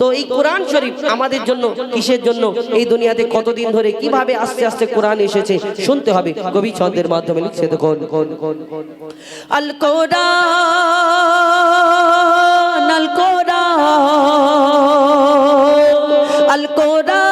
তো এই কোরআন শরীফ আমাদের জন্য, কিসের জন্য? এই দুনিয়াতে কতদিন ধরে কীভাবে আস্তে আস্তে কোরআন এসেছে, শুনতে হবে কবি ছন্দের মাধ্যমে লিখছে দেখুন। আল কোরআন আল কোরআন আল কোরআন।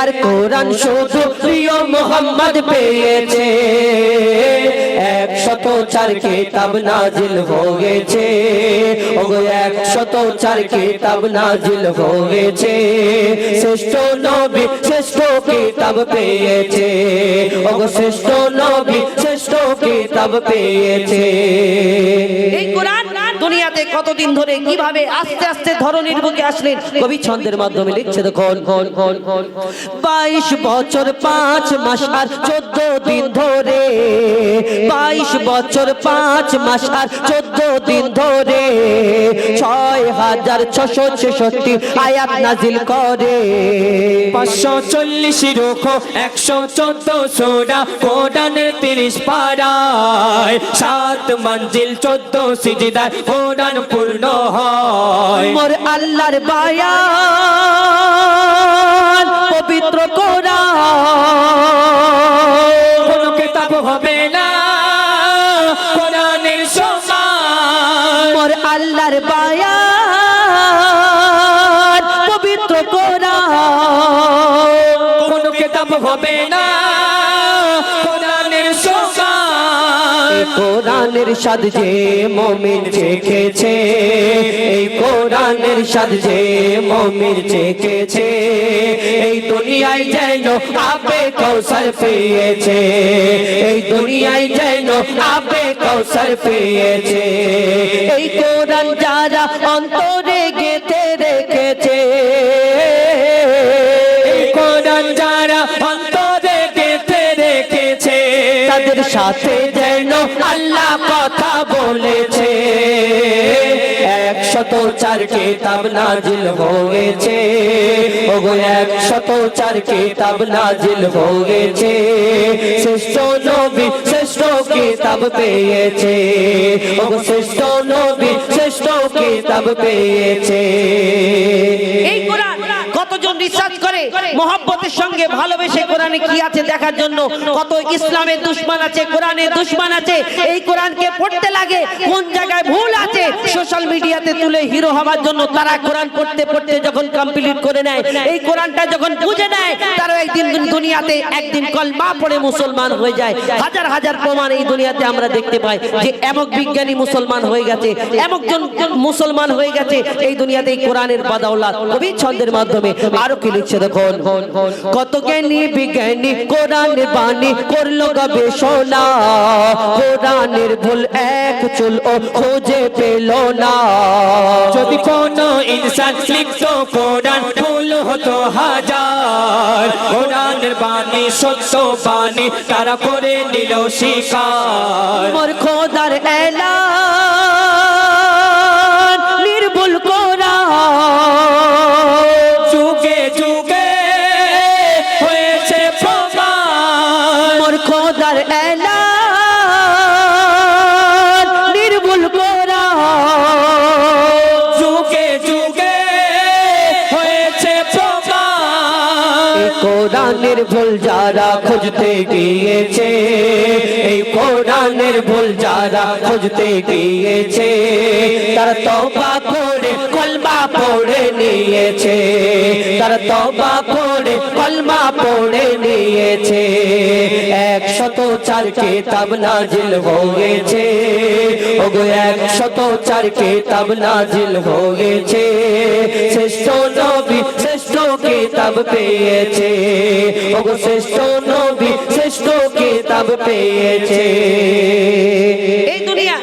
আর কোরআন প্রিয় মোহাম্মদ পেয়েছে। একশত চার নাজিল হয়েছে। একশত চার নাজিল হয়েছে। শ্রেষ্ঠ নবী শ্রেষ্ঠ পেয়েছে। ওগো, শ্রেষ্ঠ নবী শ্রেষ্ঠ পেয়েছে। এই কোরআন দুনিয়াতে কতদিন ধরে কীভাবে আস্তে আস্তে ধরনের বুকে আসলেন? কবি ছন্দের মাধ্যমে লিখছে, দেখুন। বাইশ বছর পাঁচ মাস আর চোদ্দ দিন ধরে, বাইশ বছর পাঁচ মাস আর চোদ্দ দিন ধরে, ছয় হাজার ছশো ছেষট্টি আয়াত নাজিল করে। পাঁচশো চল্লিশ রুখ, একশো চোদ্দ সোডা কোডানের তিরিশ পাড়ায় সাত মঞ্জিল চোদ্দ সিজিদার কোরআন পূর্ণ হয়। মোর আল্লাহর বায়ান পবিত্র কোরআন। কোন কিতাব হবে না কোরআনের সাদ যে মমিন চেখেছে, এই কোরআনের সাদ যে মমিন চেখেছে, এই দুনিয়ায় যেন আবে কৌশল পেয়েছে, এই দুনিয়ায় যেন আবে কৌশল পেয়েছে, এই কোরআন যারা অন্তরে গেতে রেখেছে সাথে আল্লাহ কথা বলেছে। একশত চার কিতাব নাজিল হয়েছে। ওগো, একশত চার কিতাব নাজিল হয়েছে। শ্রেষ্ঠ নবী শ্রেষ্ঠ কিতাব পেয়েছে। ওগো, শ্রেষ্ঠ নবী শ্রেষ্ঠ কিতাব পেয়েছে। এই কোরআন কতজন রিসার্চ করে মহব্বতের সঙ্গে ভালোবেসে কোরআনে কি আছে দেখার জন্য? কত ইসলামের দুশ্মন আছে দুশ্মন আছে, এই কোরআনকে পড়তে লাগে, কোন জায়গায় ভুল আছে, সোশ্যাল মিডিয়াতে তুলে হিরো হওয়ার জন্য তারা কোরআন পড়তে পড়তে যখন কমপ্লিট করে নেয়, এই কোরআনটা যখন বুঝে নেয়, তারা একদিন দুনিয়াতে একদিন কলমা পড়ে মুসলমান হয়ে যায়। হাজার হাজার প্রমাণ এই দুনিয়াতে আমরা দেখতে পাই যে এমক বিজ্ঞানী মুসলমান হয়ে গেছে এমকজন মুসলমান হয়ে গেছে, এই দুনিয়াতে এই কোরআনের বাদাউলাত কবি ছন্দের মাধ্যমে আরও কি লিখছে দেখুন কত জ্ঞানী বিজ্ঞানী কোরআনের বাণী করল গবেষণা। কোরআনের ভুল এক চুল ও খুঁজে পেল না। যদি কোন ইনসান লিখত কোরআন ভুল হতো হাজার। কোরআনের বাণী সত্য বাণী তারা করে নিল শিকার। মোর খোদার এলান কোরআনের ভুল যারা খুঁজতে গিয়েছে, এই কোরআনের ভুল যারা খুঁজতে গিয়েছে, তারা তবা করে কলমা পড়ে নিয়েছে, তারা তবা করে কলমা পড়ে নিয়েছে, একশত চার কেতাব নাজিল হয়েছে, ওগো একশত চার কেতাব নাজিল হয়েছে, শ্রেষ্ঠ নবী কিতাব পেয়েছে। ওগো শ্রেষ্ঠ নবী শ্রেষ্ঠ কিতাব পেয়েছে। এই দুনিয়া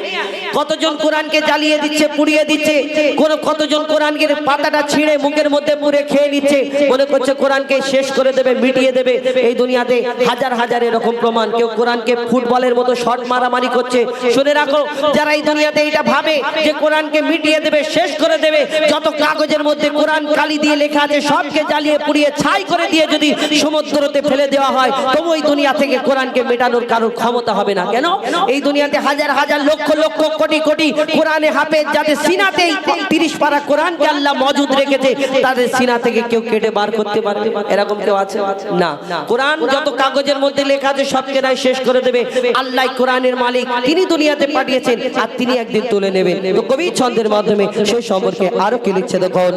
কতজন কোরআনকে জ্বালিয়ে দিচ্ছে, পুড়িয়ে দিচ্ছে? কোন কতজন কোরআনকে পাতাটা ছিঁড়ে মুখের মধ্যে পুড়ে খেয়ে নিচ্ছে? মনে করছে কোরআনকে শেষ করে দেবে, মিটিয়ে দেবে। এই দুনিয়াতে হাজার হাজার এরকম প্রমাণ। কেউ কোরআনকে ফুটবলের মতো শট মারামারি করছে। শুনে রাখো, যারা এই দুনিয়াতে এটা ভাবে যে কোরআনকে মিটিয়ে দেবে, শেষ করে দেবে, যত কাগজের মধ্যে কোরআন কালি দিয়ে লেখা আছে, সবকে জ্বালিয়ে পুড়িয়ে ছাই করে দিয়ে যদি সমুদ্রতে ফেলে দেওয়া হয়, তবু এই দুনিয়া থেকে কোরআনকে মেটানোর কারোর ক্ষমতা হবে না। কেন? এই দুনিয়াতে হাজার হাজার লক্ষ লক্ষ কোটি কোটি কোরআনে হাফেজ যাদের সিনাতেই তিরিশ পারা কোরআনকে আল্লাহ মজুদ রেখেছে, তাদের সিনা থেকে কেউ কেটে বার করতে পারবে? এরকম কেউ আছে? না। কোরআন যত কাগজের মধ্যে লেখা আছে সবকে নাই শেষ করে দেবে। আল্লাহ কোরআনের মালিক তিনি দুনিয়াতে পাঠিয়েছেন আর তিনি একদিন তুলে নেবেন তো কবি ছন্দের মাধ্যমে সেই সম্পর্কে আরও কি লিখছে দেখুন।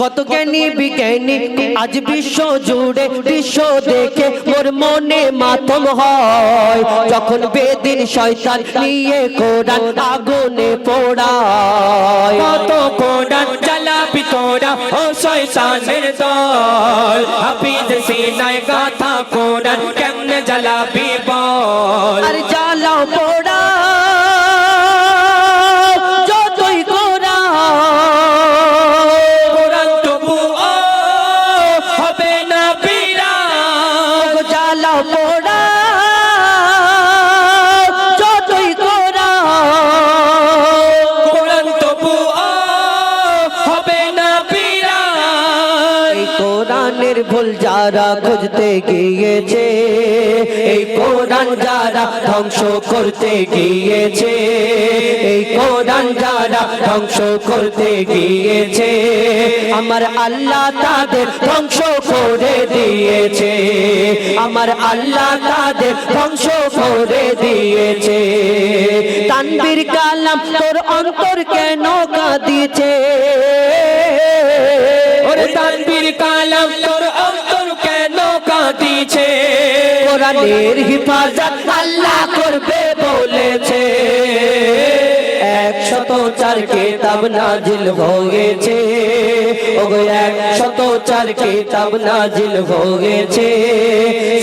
কত জ্ঞানী বিজ্ঞানী আজ বিশ্ব জুড়ে দৃশ্য দেখে মোর মনে মাতম হয়। যখন বেদিন শয়তান নিয়ে কোরআন আগুনে পোড়ায় কত কোরআন জ্বালাবি তোরা ও শয়তানের দল হাফিজ সিনায় গাথা কোরআন কেমনে জ্বালাবি বল আর জ্বালাও খুঁজতে গিয়েছে। এই কোরআন যারা ধ্বংস করতে গিয়েছে, এই কোরআন যারা ধ্বংস করতে গিয়েছে, আমার আল্লাহ তাদের ধ্বংস করে দিয়েছে। আমার আল্লাহ তাদের ধ্বংস করে দিয়েছে। তানবীর কালাম তোর অন্তর কেন কাঁদিছে? ওরে কালাম তোর কোরআনের হিফাজত আল্লাহ করবে বলেছে। একশত চার কিতাব নাজিল হয়েছে। ওগো একশত চার কিতাব নাজিল হয়েছে।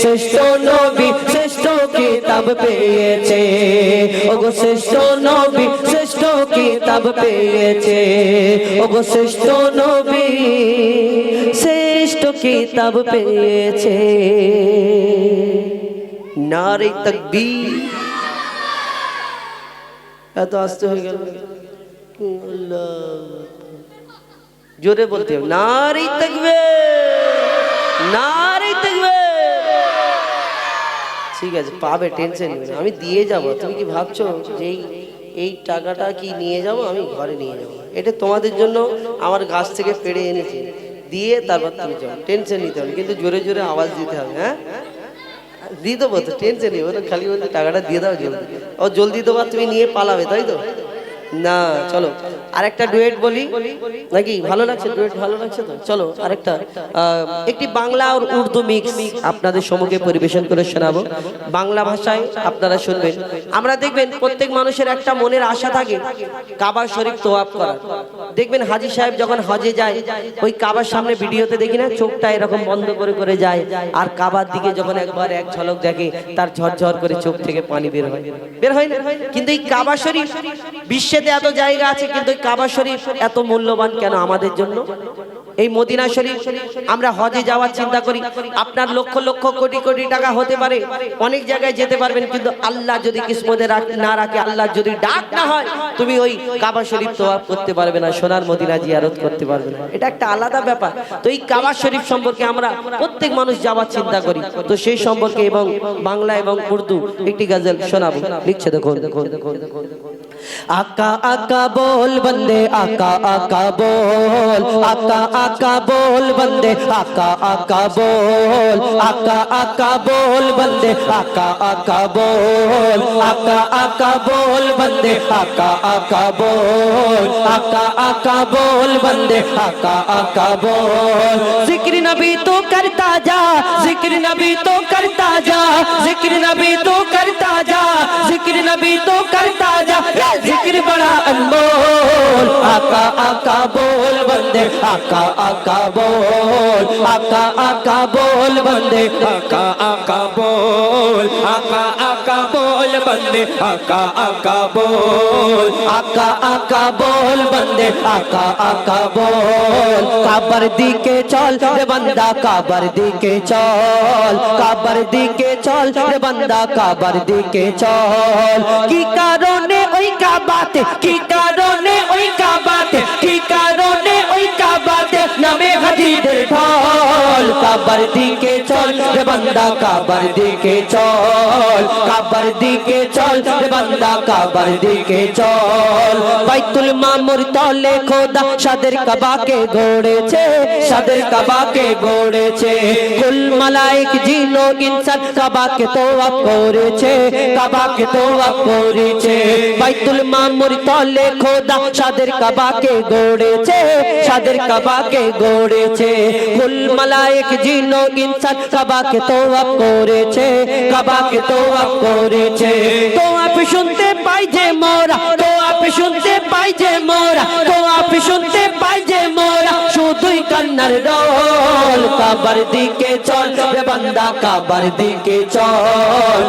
শ্রেষ্ঠ নবী শ্রেষ্ঠ কিতাব পেয়েছে। ওগো শ্রেষ্ঠ নবী শ্রেষ্ঠ কিতাব পেয়েছে। ওগো শ্রেষ্ঠ নবী শ্রেষ্ঠ কিতাব পেয়েছে। নারী তকবীর। এত আস্তে হয়ে গেল। জোরে বলতে হবে, নারী তকবে নারী তকবে ঠিক আছে, পাবে, টেনশন নেই আমি দিয়ে যাব, তুমি কি ভাবছ যে এই এই টাকাটা কি নিয়ে যাব? আমি ঘরে নিয়ে যাব। এটা তোমাদের জন্য আমার গাছ থেকে পেড়ে এনেছি। দিয়ে তারপর তুমি যাও। টেনশন নিতে হবে, কিন্তু জোরে জোরে আওয়াজ দিতে হবে হ্যাঁ? দিয়ে দেবো, তো টেনশন নেই ওরা খালি বলতে টাকাটা দিয়ে দাও জলদি। ও, জলদি দেবো তুমি নিয়ে পালাবে, তাই তো? না চলো। আরেকটা ডুয়েট বলি? নাকি? ভালো লাগছে ডুয়েট ভালো লাগছে তো। চলো আরেকটা। একটি বাংলা আর উর্দু মিক্স আপনাদের সম্মুখে পরিবেশন করে শোনাবো। বাংলা ভাষায় আপনারা শুনবেন। আমরা দেখবেন প্রত্যেক মানুষের একটা মনের আশা থাকে কাবা শরীফ তোয়াব করার। দেখবেন হাজি সাহেব যখন হজে যায় ওই কাবার সামনে ভিডিওতে দেখি না চোখটা এরকম বন্ধ করে করে যায় আর কাবার দিকে যখন একবার এক ঝলক দেখে তার ঝরঝর করে চোখ থেকে পানি বের হয়। বের হয় না? কিন্তু এই কাবা শরীফ বিশ্বেতে এত জায়গা আছে, কিন্তু কাবা শরীফ এত মূল্যবান কেন আমাদের জন্য? এই মদিনা শরীফ আমরা হজে যাওয়ার চিন্তা করি, আপনার লক্ষ লক্ষ কোটি কোটি টাকা হতে পারে, অনেক জায়গায় যেতে পারবেন, কিন্তু আল্লাহ যদি কিসমতে না রাখে, আল্লাহ যদি ডাক না হয়, তুমি ওই কাবা শরীফ তোয়াব করতে পারবে না, সোনার মদিনা জিয়ারত করতে পারবে না। এটা একটা আলাদা ব্যাপার। তো এই কাবা শরীফ সম্পর্কে আমরা প্রত্যেক মানুষ যাওয়ার চিন্তা করি। তো সেই সম্পর্কে এবং বাংলা এবং উর্দু একটি গজল শোনাবো। লিখছে দেখুন। দেখুন দেখুন আকা آقا آقا بول بندے آقا آقا بول آقا آقا بول بندے آقا آقا بول آقا آقا بول بندے آقا آقا بول آقا آقا بول بندے آقا آقا بول آقا آقا بول بندے آقا آقا بول ذکر نبی تو کرتا جا ذکر نبی تو کرتا جا ذکر نبی تو کرتا جا ذکر نبی تو انمول آقا آقا بول بندے، آقا آقا بول، آقا آقا بول بندے، آقا آقا بول، آقا آقا بول بندے، آقا آقا بول، آقا آقا بول بندے، آقا آقا بول۔ کابر دی کے چال بندہ کابر دی کے چال۔ کابر دی کے چال بندہ کابر دی کے چال۔ کی کاروں نے اوئی کا কাবাতে কি কারণে ওই কাবাতে কি কারণে ওই কাবাতে নামে হাজিদের ঢল কাবার দিকে চল রে বান্দা, কাবার দিকে চল, কাবার দিকে চল রে বান্দা, কাবার দিকে চল। বাইতুল মামুর তলে খোদা সাদের কাবাকে গড়েছে, সাদের কাবাকে গড়েছে। কুল মালাইক জিনো ইনসান কাবাকে তোয়াব করেছে, কাবাকে তোয়াব করেছে। বাইতুল মামুর তলে খোদা সাদের কাবাকে গড়েছে, সাদের কাবাকে গড়েছে। কুল মালাইক জিনো ইনসান কাবাকে তোয়াব করেছে, কাবাকে তোয়াব করেছে। তোয়াব শুনতে পাই যে মোরা তোয়াব শুনতে পাই যে মোরা তোয়াব শুনতে পাই যে মোরা, শুধুই কান্নার ডল কাবার দিকে চল রে বান্দা, কাবার দিকে চল।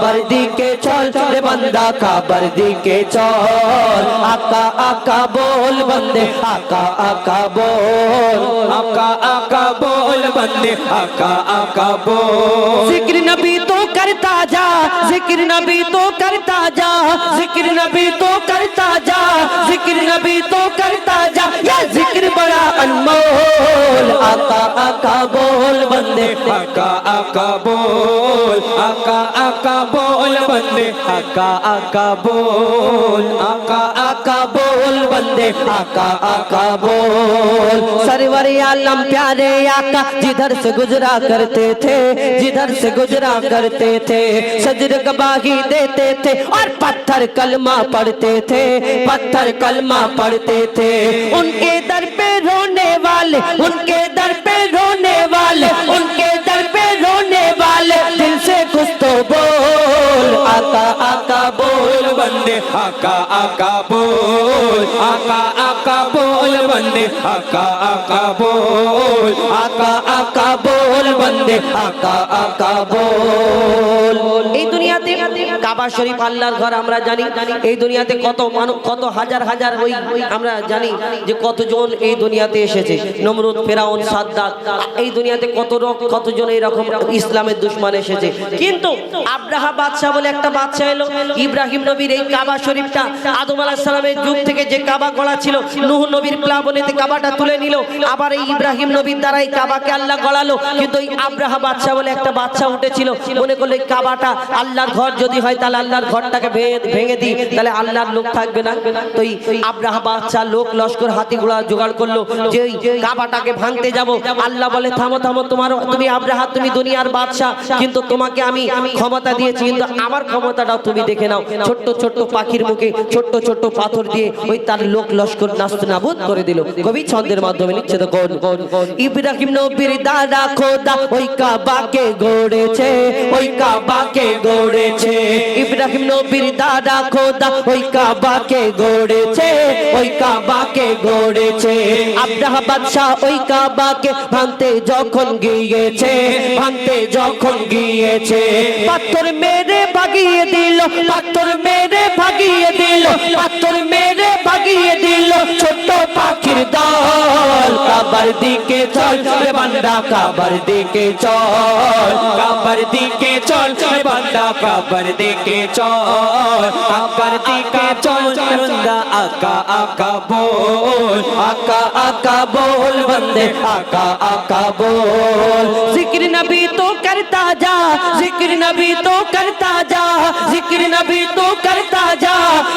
بردی کے چول چول بندہ کابر بردی کے چول۔ آقا آقا بول بندے آقا آقا بول۔ آقا آقا بول بندے آقا آقا بول۔ ذکر نبی تو کرتا جا ذکر نبی تو کرتا جا ذکر نبی تو کرتا جا ذکر نبی تو کرتا جا، یا ذکر بڑا انمول، آقا آقا بول بندے، آقا آقا بول، آقا آقا بول بندے، آقا آقا بول، آقا آقا بول بندے، آقا آقا بول۔ سرور عالم پیارے آقا، جدھر سے گزرا کرتے تھے، جدھر سے گزرا کرتے تھے، سجر گباہی دیتے تھے اور پتھر کلمہ پڑھتے تھے، پتھر کلمہ پڑھتے تھے۔ ان کے در پہ رونے والے، ان کے در پہ رونے والے، ان کے در پہ رونے والے۔ دل سے کچھ تو بول، آقا آقا بول بندے، آقا آقا بول۔ آقا آقا بول بندے، آقا آقا بول۔ آقا آقا بول বল, বন্দে আকা আকা, বল। এই দুনিয়াতে কাবা শরীফ, আল্লাহর ঘর আমরা জানি। এই দুনিয়াতে কত মানুষ কত হাজার হাজার ওই আমরা জানি যে কতজন এই দুনিয়াতে এসেছে। নমরুদ, ফেরাউন এই দুনিয়াতে কত কতজন ইসলামের দুশ্মন এসেছে। কিন্তু আব্রাহা বাদশাহ বলে একটা বাদশাহ এলো। ইব্রাহিম নবীর এই কাবা শরীফটা আদম আলাহ সালামের যুগ থেকে যে কাবা গড়া ছিল, নুহ নবীর প্লাবনেতে কাবাটা তুলে নিল। আবার এই ইব্রাহিম নবীর দ্বারা এই কাবাকে আল্লাহ গড়ালো। কিন্তু এই আব্রাহা বাদশাহ বলে একটা বাচ্চা উঠেছিল। মনে করল কাবাটা আল্লাহর ঘর যদি হয় তাহলে আল্লাহর ঘরটাকে ভেঙে দিই, তাহলে আল্লাহর লোক থাকবে না। তো এই আব্রাহা বাদশাহ লোক লস্কর হাতি ঘোড়া জোগাড় করল, যে ওই কাবাটাকে ভাঙতে যাব। আল্লাহ বলে, থামো থামো, তোমার, তুমি আব্রাহা তুমি দুনিয়ার বাদশাহ, কিন্তু তোমাকে আমি ক্ষমতা দিয়েছি, কিন্তু আমার ক্ষমতাটাও তুমি দেখে নাও। ছোট্ট ছোট্ট পাখির মুখে ছোট্ট ছোট্ট পাথর দিয়ে ওই তার লোক লস্কর নাস্ত নাবুদ করে দিল। কবি ছন্দের মাধ্যমে লিখছে তো ইব্রাহিম নবীর দাদা খোদা ওই কাবাকে গড়েছে, ওই কাবাকে গড়েছে। ইব্রাহিম নবীর দাদা খোদা ওই কাবাকে গড়েছে, ওই কাবাকে গড়েছে। আব্রাহা বাদশাহ ওই কাবাকে ভাঙতে যখন গিয়েছে, ভাঙতে যখন গিয়েছে। পাথর মেরে ভাগিয়ে দিল, পাথর মেরে ভাগিয়ে দিল, পাথর মেরে ভাগিয়ে দিল, ছোট্ট পাখির দল কাবার দিকে চল রে বান্দা কাবার দিকে চল। কাবার দিকে চল রে বান্দা কাবার দিকে চল। কাবার দিকে চল বান্দা আকা আকা বল। আকা আকা বল, বন্দে আকা আকা বল। জিকির নবী তো کرتا جا ذکر نبی تو کرتا جا ذکر نبی तो करता जा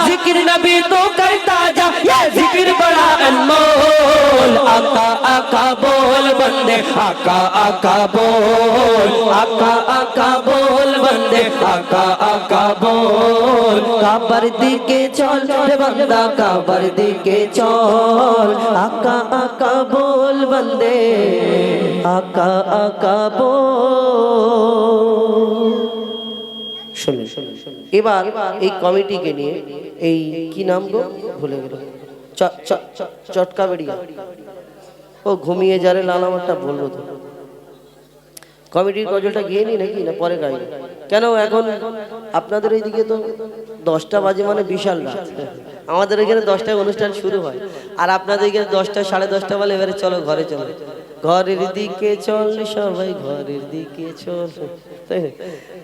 ذکر नबी तो करता जा یہ ذکر بڑا انمول آقا آقا بول بندے آقا आका बोल آقا آقا بول بندے آقا آقا بول কাবার দিকে চল রে বান্দা কাবার দিকে चल आका आका बोल बंदे आका आका বল এবার এই কমিটিকে নিয়ে এই কি নাম গো? ভুলে গেল। চটকা বেড়িয়া ও ঘুমিয়ে যারে লাল আমারটা বলব তো। কমিটির গজলটা গিয়ে নি নাকি? না পরে গাই কেন এখন আপনাদের এইদিকে তো দশটা বাজে মানে বিশাল রাত। আমাদের এখানে দশটায় অনুষ্ঠান শুরু হয়। আর আপনাদের এখানে দশটা সাড়ে দশটা বলে এবারে চলো ঘরে চলো। ঘরের দিকে চল সবাই, ঘরের দিকে চল। তাই না?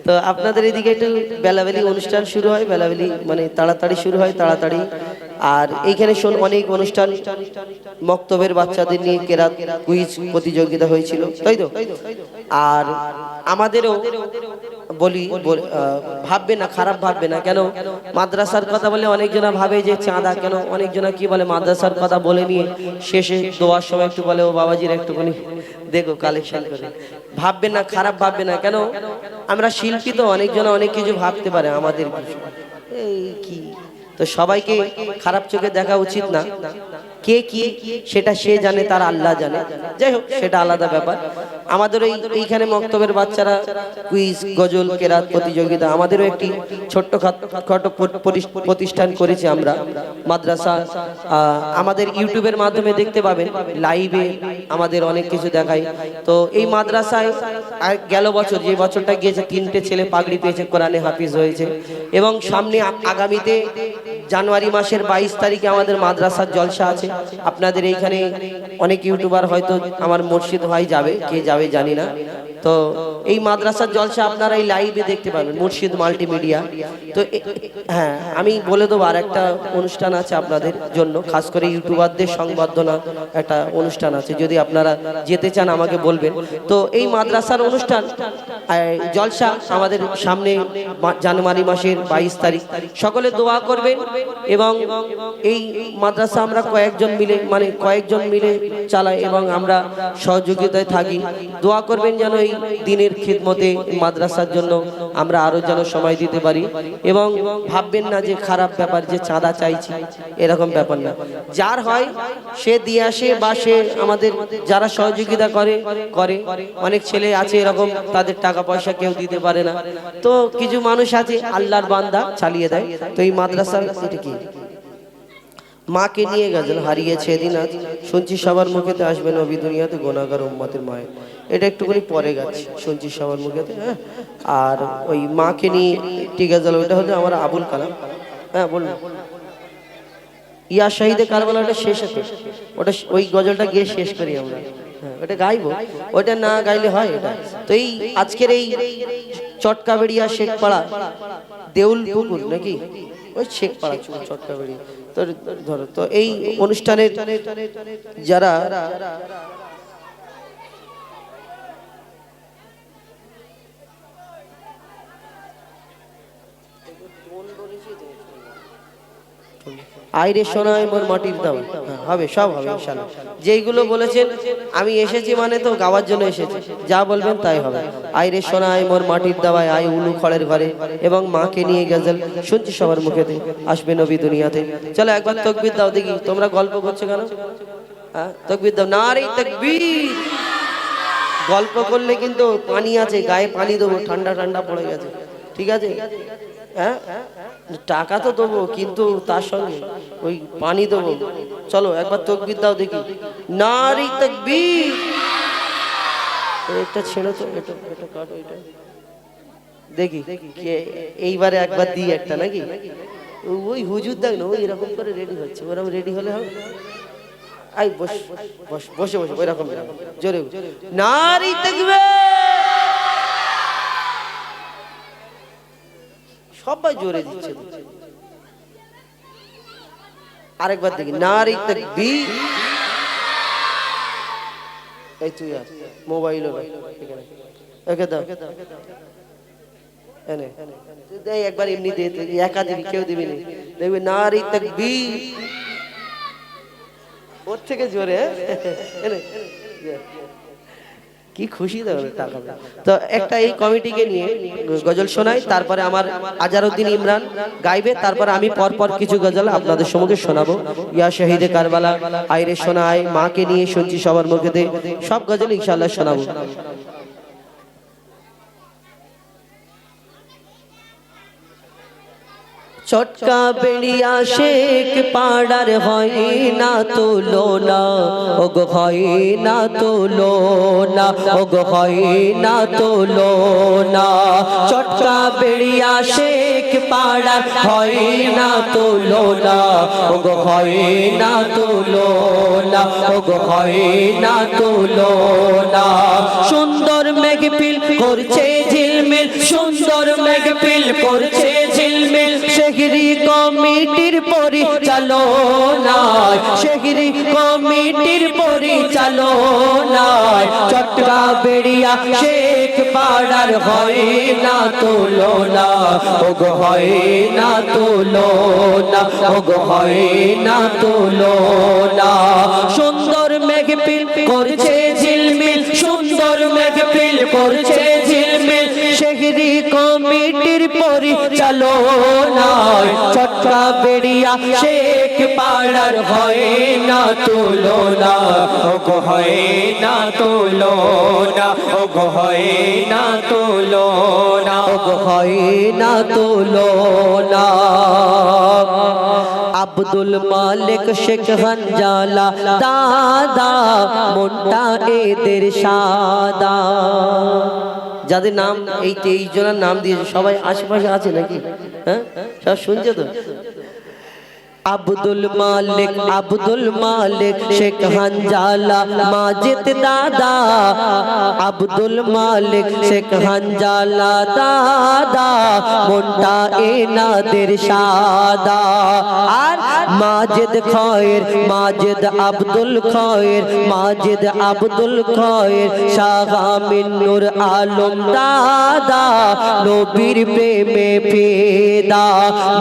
তো আপনাদের এদিকে একটু বেলাবেলি অনুষ্ঠান শুরু হয়, বেলাবেলি মানে তাড়াতাড়ি শুরু হয়, তাড়াতাড়ি। আর এইখানে শোন, অনেক অনুষ্ঠান মক্তবের বাচ্চাদের নিয়ে কেরাত কুইজ প্রতিযোগিতা হয়েছিল, তাই তো? আর আমাদেরও বলি ভাববে না, খারাপ ভাববে না, কেন? মাদ্রাসার কথা বলে অনেকজনা ভাবে যে চাঁদা, কেন? অনেকজনা কি বলে, মাদ্রাসার কথা বলে নিয়ে শেষে দোয়ার সময় একটু বলে, ও বাবাজির একটুখানি দেখো কালেকশন করে। ভাববে না, খারাপ ভাববে না, কেন? আমরা শিল্পী তো অনেকজন অনেক কিছু ভাবতে পারে আমাদের। এই কি তো সবাইকে খারাপ চোখে দেখা উচিত না কে কি, সেটা সে জানে, তার আল্লাহ জানে। যাই হোক, সেটা আলাদা ব্যাপার। আমাদের এই এইখানে মক্তবের বাচ্চারা কুইজ, গজল, কেরাত, প্রতিযোগিতা, আমাদেরও একটি ছোট্ট খাটো প্রতিষ্ঠান করেছি আমরা, মাদ্রাসা। আমাদের ইউটিউবের মাধ্যমে দেখতে পাবেন, লাইভে আমাদের অনেক কিছু দেখায় তো এই মাদ্রাসায় আর গেল বছর, যে বছরটা গিয়েছে, তিনটে ছেলে পাগড়ি পেয়েছে, কোরআনে হাফিজ হয়েছে। এবং সামনে আগামীতে জানুয়ারি মাসের বাইশ তারিখে আমাদের মাদ্রাসার জলসা আছে। আপনাদের এইখানে অনেক ইউটিউবার হয়তো আমার মসজিদ হয় যাবে কে যাবে জানি না। তো এই মাদ্রাসার জলসা আপনারা এই লাইভে দেখতে পাবেন, মুর্শিদ মাল্টিমিডিয়া তো হ্যাঁ আমি বলে দেবো আর একটা অনুষ্ঠান আছে আপনাদের জন্য, খাস করে ইউটিউবারদের সংবর্ধনা একটা অনুষ্ঠান আছে, যদি আপনারা যেতে চান আমাকে বলবেন। তো এই মাদ্রাসার অনুষ্ঠান জলসা আমাদের সামনে জানুয়ারি মাসের বাইশ তারিখ। সকলে দোয়া করবেন এবং এই মাদ্রাসা আমরা কয়েকজন মিলে মানে কয়েকজন মিলে চালাই এবং আমরা সহযোগিতায় থাকি। দোয়া করবেন যেন এই দিনের খিদমতে মাদ্রাসার জন্য আমরা আরও যেন সময় দিতে পারি এবং ভাববেন না যে খারাপ ব্যাপার যে চাঁদা চাইছি। এরকম ব্যাপার না। যার হয়, সে দিয়ে আসে বা সে আমাদের যারা সহযোগিতা করে করে। অনেক ছেলে আছে এরকম, তাদের টাকা পয়সা কেউ দিতে পারে না। তো কিছু মানুষ আছে, আল্লাহর বান্দা চালিয়ে দেয়। তো এই মাদ্রাসার এটা কি? মাকে নিয়ে গেছেন হারিয়েছে এদিন আজ শুনছি সবার মুখেতে আসবে নবী দুনিয়াতে গোনাগার উম্মতের মায়ের এটা একটুখানি পরে গেছে শুনছি সবার মুখেতে হ্যাঁ? আর ওই মাকে নিয়ে ঠিক আছে ওটা হচ্ছে আমার আবুল কালাম। হ্যাঁ বলুন। ইয়া শাহিদে কারবালা ওটা শেষ ওটা ওই গজলটা গিয়ে শেষ করি আমরা। হ্যাঁ ওটা গাইবো? ওটা না গাইলে হয় এটা। তো এই আজকের এই চটকাবেড়িয়া শেখপাড়া দেউল পুকুর নাকি? ওই শেখপাড়া চটকাবেড়িয়া। ধরো তো এই অনুষ্ঠানের যারা আইরে সোনায় মোর মাটির দাম। হ্যাঁ, হবে সব হবে ইনশাআল্লাহ। যেইগুলো বলেছেন আমি এসেছি মানে তো গাওয়ার জন্য এসেছি। যা বলবেন তাই হবে। আইরে সোনায় মোর মাটির দাওয়ায় আই উলু খড়ের ঘরে এবং মাকে নিয়ে গেজেল শুনছি সবার মুখেতে আসবে নবী দুনিয়াতে। চলো একবার তকবির দাও দেখি তোমরা গল্প করছ কেন? হ্যাঁ তকবির দাও। নারী তকবির! গল্প করলে কিন্তু পানি আছে গায়ে পানি দেবো ঠান্ডা ঠান্ডা পড়ে গেছে। ঠিক আছে? হ্যাঁ? টাকা তো দেবো, কিন্তু তার সঙ্গে ওই পানি দেবো। চলো, একবার তকবির দাও দেখি। নারী তকবির। একটা ছেড়ে তো, এটা এটা কাটো, এটা। দেখি এইবারে একবার দিই একটা নাকি? ওই হুজুর দেখ না, ওই এরকম করে রেডি হচ্ছে। ওরকম রেডি হলে হবে। আই বস বস, বসে বসে ওই রকম জোরে নারী দেখবে সবাই জোরে দিচ্ছে। আরেকবার দেখি, নারী দেখবি এই তুই আর মোবাইল একে দাও। এনে তুই একবার এমনি দে, তুই একা দিবি কেউ দিবি না। দেখবি নারী তকবি ওর থেকে জোরে এনে। কি খুশি তো টাকা তো একটা এই কমিটিকে নিয়ে গজল শোনাই তারপরে আমার আজারউদ্দিন ইমরান গাইবে তারপরে আমি পরপর পর কিছু গজল আপনাদের সম্মুখে শোনাবো। ইয়া শহীদে কারবালা আইরে শোনায় মাকে নিয়ে শুনছি সবার মুখেতে সব গজল ইনশাল্লাহ শোনাবো। চটকা বেড়িয়া শেখ পাড়ার হয় না তোলো না ওগো হয় না তোলো না ওগো হয় না তোলো না চটকা বেড়িয়া শেখ পাড়ার হয় না তোলো না ওগো হয় না তোলো না ওগো হয় না তোলো না সুন্দর মেঘ মেঘপিল করছে ঝিলমিল, সুন্দর মেঘপিল করছে কমিটির পরিচালনায় শেহরি কমিটির পরিচালনায় চট্টা বেড়িয়া শেখ পাড়ার হয় না তোলো না ওগো হয় না তোলো না ওগো হয় না তোলো না সুন্দর মেঘপিল করছে ঝিলমিল, সুন্দর মেঘপিল করছে ঝিলমিল শেহরি কমিটির পরিচালনায় চট্টা বেড়িয়া শেখ পাড়ার হয় না তোলো না ওগো হয় না তোলো না ওগো হয় না তোলো না ওগো হয় না তোলো না আব্দুল মালিক, শেখ হানজালা, দাদা, মনটা এদের সাদা। যাদের নাম, এই তেইশ জনের নাম দিয়েছে, সবাই আশেপাশে আছে নাকি? হ্যাঁ? সব শুনছে তো? আব্দুল মালিক আব্দুল মালিক, শেখ হানজালা, মাজিদ দাদা, আব্দুল মালিক, শেখ হানজালা দাদা মনটা এনাদের সাদা, আর মাজিদ খয়ের, মাজিদ আব্দুল খয়ের, মাজিদ আব্দুল খয়ের, শাহ মিন্নুর আলম দাদা, নবীর প্রেমে ফেদা,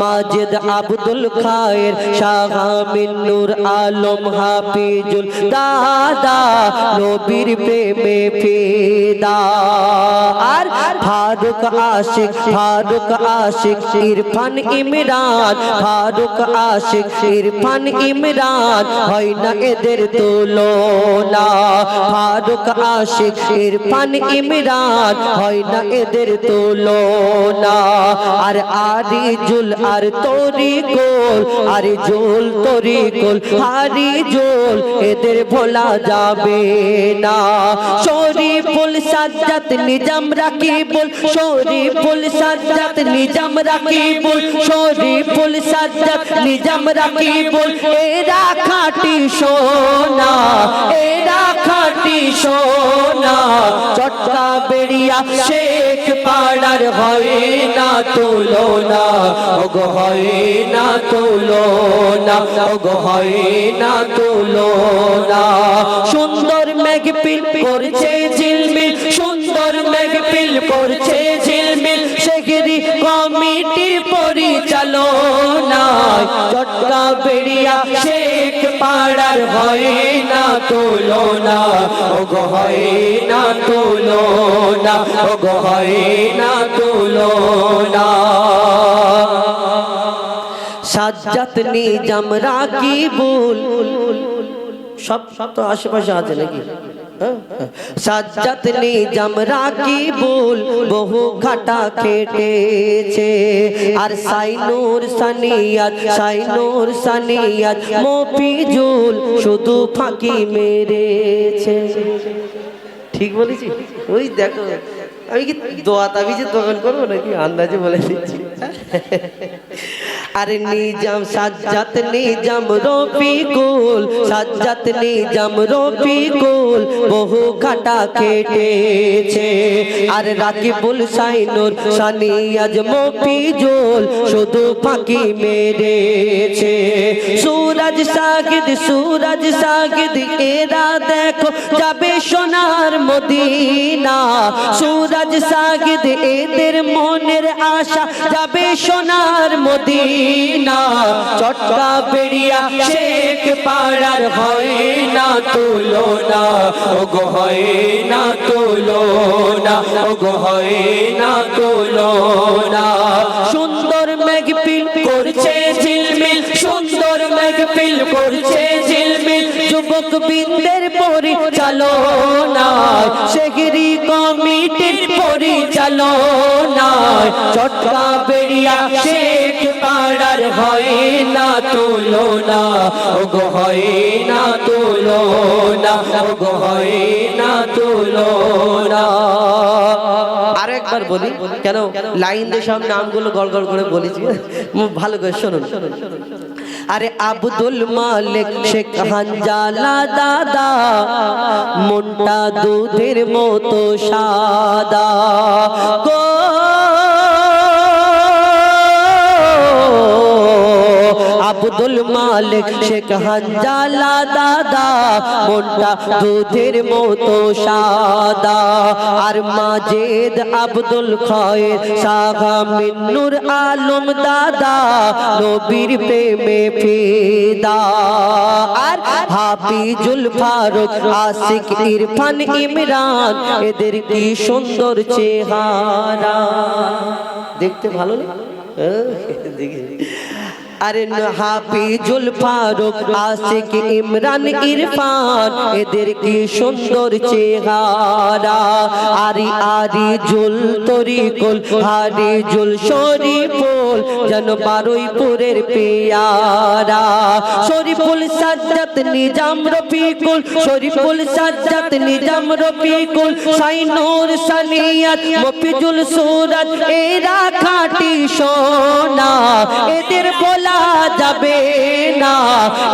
মাজিদ আব্দুল খায়ের শাহ মিন্নুর আলম হাফিজুল দাদা, নবীর প্রেমে ফেদা। আর ফারুক আশিক ফারুক আশিক, ইরফান ইমরান, ফারুক আশিক, ইরফান ইমরান, হয় না এদের তুলনা? ফারুক আশিক, ইরফান ইমরান, হয় না এদের তুলনা? আর আরি জুল আর তোরি জোল তরি গোল হারি জোল এদের ভোলা যাবে না। শরীফুল সাজ্জাত নিজাম রাকিবুল শরীফুল সাজ্জাত নিজাম রাকিবুল শরীফুল সাজ্জাত নিজাম রাকিবুল। এরা খাটি সোনা এরা খাটি সোনা চটকা বেড়িয়া শেখ পাড়ার হয় না তোলো না হয় না তোলো না ওগো হয় না তোলো না সুন্দর মেঘপিল করছে ঝিলমিল, সুন্দর মেঘপিল করছে ঝিলমিল কমিটির পরিচালনায় চটকা বেড়িয়া শেখ পাড়ার হয় না তোলো না ওগো হয় না তোলো না ওগো হয় না তোলো না সাজ্জাত নিজাম রাকিবুল। সব সব তো আশেপাশে আছে নাকি? সাজ্জাত নিজাম রাকিবুল বহু ঘাটা কেটেছে আর সাইনুর সানিয়াত সাইনুর সানিয়াত, মফিজুল শুধু ফাঁকি মেরেছে। ঠিক বলেছি? ওই দেখো, আমি কি দোয়া তাবিজের দোকান করব নাকি? আন্দাজে বলে দিচ্ছি। আরে নিজাম সাজ্জাত নিজাম রফিকুল সাজ্জাত নিজাম রফিকুল বহু কাটা কেটেছে। আর রাকিবুল সাইনুর, সানি সানিয়াজ মফিজুল শুধু ফাঁকি মেরেছে। সুরজ সাগিদ সুরজ সাগিদ এরা দেখো যাবে সোনার মদিনা। সুরজ সাগিদ এদের মনের আশা যাবে সোনার মদিনা। চটকা বেড়িয়া শেখ পাড়ার হয় না তুলো না ওগো হয় না তুলো না ওগো হয় না তুলো না সুন্দর মেঘপিল করছে ঝিলমিল, সুন্দর মেঘপিল করছে ঝিলমিল। যুবক বৃন্দের পরিচালনায় শেখরি কমিটির পরিচালনায় চটকা বেড়িয়া শেখ হয় না না না আরেকবার বলি, কেন লাইন দিয়ে সব নামগুলো গড় গড় করে বলেছি? ভালো করে আরে আব্দুল মালিক, শেখ হানজালা দাদা মনটা দুধের মতো সাদা। আব্দুল মালিক, শেখ হানজালা দাদা মনটা দুধের মতো সাদা। আর মাজেদ আব্দুল খয়ের, সাগা মিন্নুর আলম দাদা, নবীর প্রেমে ফিদা। আর হাফিজুল ফারুক, আশিক ইরফান ইমরান, এদের কি সুন্দর চেহারা। দেখতে ভালো লাগে দেখি আরে হাফিজুল ফারুক আশিক ইমরান ইরফান। এদের কি সুন্দর চেহারা? আরি আরি জুল তরিকুল হারি জুল শরীফুল যেন বারুইপুরের পেয়ারা। শরীফুল সাজ্জাত নিজাম রফিকুল শরীফুল সাজ্জাত নিজাম রফিকুল সাইনুর সানিয়াত মফিজুল সুরাত এরা খাটি সোনা। এদের বলা যাবে না,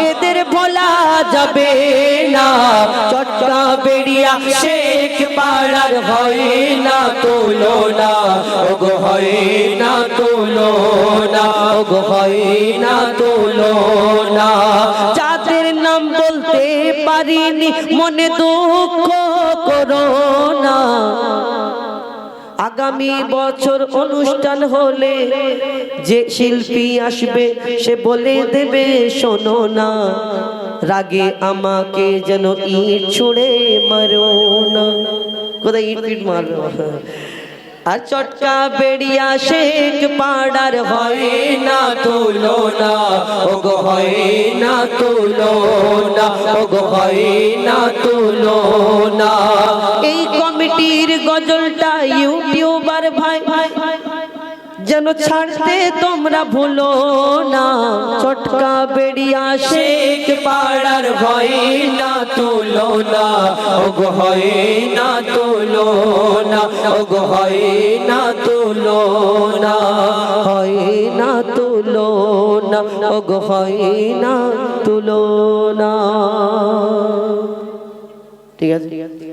এদের বলা যাবে না। চটকা বেড়িয়া শেখ পাড়ার হয় না তুলনা ওগো হয় না তুলনা ওগো হয় না তুলনা যাদের নাম বলতে পারিনি, মনে দুঃখ করো না। আগামী বছর অনুষ্ঠান হলে যে শিল্পী আসবে, সে বলে দেবে, শোনো না, রাগে আমাকে যেন ইট ছুড়ে মারো না। কোথায় ইট পিট মারো আর চটকা বেড়িয়া শেখ পাড়ার হয় না তুলো না ওগো হয় না তুলো না ওগো হয় না তুলো না এই কমিটির গজলটা ইউটিউবার ভাই যেন ছাড়তে তোমরা ভুলো না। চটকা বেড়িয়া শেখ পাড়ার ভয় না তুলনা ওগো হয় না তুলনা ওগো হয় না তুলনা হয় না তুলো না। ওগো হয় না তুলো না। ঠিক আছে ঠিক আছে?